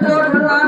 Lord,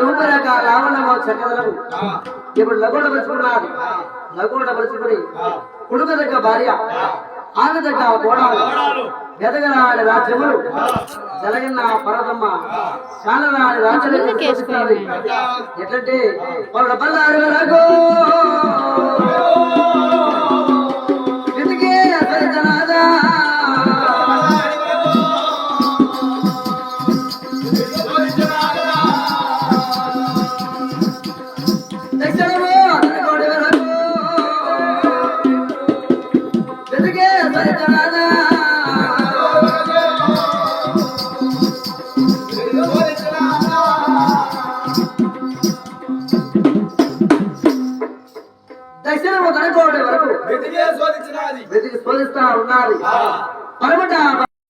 రూపరేఖ రావణమో చక్కదలము ఇప్పుడు లగోట పరుచుకున్నారు లగోట పరుచుకుని కుడుమ దగ్గర భార్య ఆమె దగ్గర కోడాలు ఎదగరాని రాజ్యములు జరగన్న పర్వతమ్మ కానరాని రాజ్యాలు ఎట్లంటే వాళ్ళ బల్లారు వరకు ఎందుకే వెతికే శోధించినది. వెతికి శోధిస్తా ఉన్నది పరమట